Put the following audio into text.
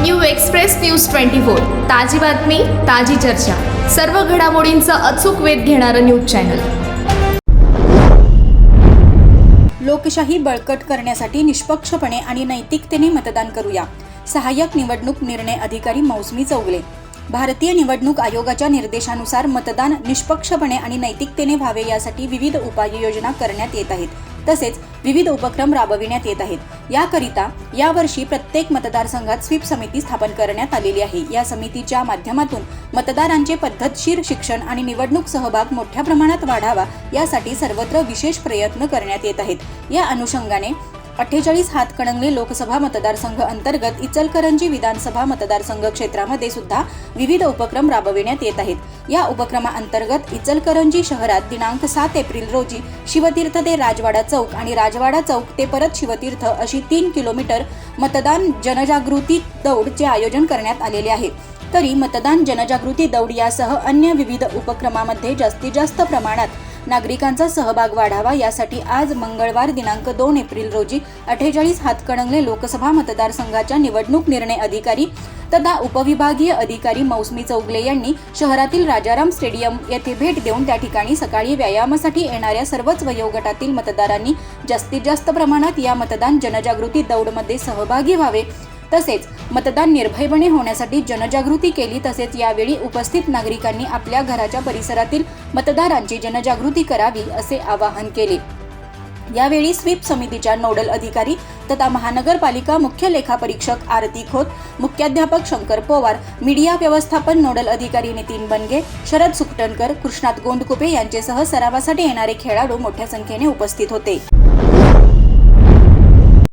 New express news twenty four. ताजी बातमी ताजी चर्चा. सर्व घडामोडींचा अचूक वेध घेणारं न्यूज चॅनल. लोकशाही बळकट करण्यासाठी निष्पक्षपणे आणि नैतिकतेने मतदान करूया. सहाय्यक निवडणूक निर्णय अधिकारी मौसमी चौगले. भारतीय निवडणूक आयोगाच्या निर्देशानुसार मतदान निष्पक्षपणे आणि नैतिकतेने व्हावे यासाठी विविध उपाययोजना करण्यात येत आहेत. तसेच विविध उपक्रम राबविण्यात येत आहेत. याकरिता यावर्षी प्रत्येक मतदारसंघात स्वीप समिती स्थापन करण्यात आलेली आहे. या समितीच्या माध्यमातून मतदारांचे पद्धतशीर शिक्षण आणि निवडणूक सहभाग मोठ्या प्रमाणात वाढावा यासाठी सर्वत्र विशेष प्रयत्न करण्यात येत आहेत. या अनुषंगाने अठ्ठेचाळीस हातकणंगले लोकसभा मतदारसंघ अंतर्गत इचलकरंजी विधानसभा मतदारसंघ क्षेत्रामध्ये सुद्धा विविध उपक्रम राबविण्यात येत आहेत. या उपक्रमाअंतर्गत इचलकरंजी शहरात दिनांक सात एप्रिल रोजी शिवतीर्थ ते राजवाडा चौक आणि राजवाडा चौक ते परत शिवतीर्थ अशी तीन किलोमीटर मतदान जनजागृती दौडचे आयोजन करण्यात आलेले आहे. तरी मतदान जनजागृती दौड यासह अन्य विविध उपक्रमामध्ये जास्तीत जास्त प्रमाणात नागरिकांचा सहभाग वाढावा यासाठी आज मंगळवार दिनांक दोन एप्रिल रोजी अठ्ठेचाळीस हातकणंगले लोकसभा मतदारसंघाच्या निवडणूक निर्णय अधिकारी तथा उपविभागीय अधिकारी मौसमी चौगले यांनी शहरातील राजाराम स्टेडियम येथे भेट देऊन त्या ठिकाणी सकाळी व्यायामासाठी येणाऱ्या सर्वच वयोगटातील मतदारांनी जास्तीत जास्त प्रमाणात या मतदान जनजागृती दौडमध्ये सहभागी व्हावे. तसेच मतदान निर्भयपणे होण्यासाठी जनजागृती केली तसेच यावेळी उपस्थित नागरिकांनी आपल्या घराच्या परिसरातील मतदारांची जनजागृती करावी असे आवाहन केले. यावेळी स्वीप समितीच्या नोडल अधिकारी तथा महानगरपालिका मुख्य लेखापरीक्षक आरती खोत मुख्याध्यापक शंकर पवार मीडिया व्यवस्थापन नोडल अधिकारी नितीन बनगे शरद सुकटणकर कृष्णात गोंडकुपे यांचेसह सरावासाठी येणारे खेळाडू मोठ्या संख्येने उपस्थित होते.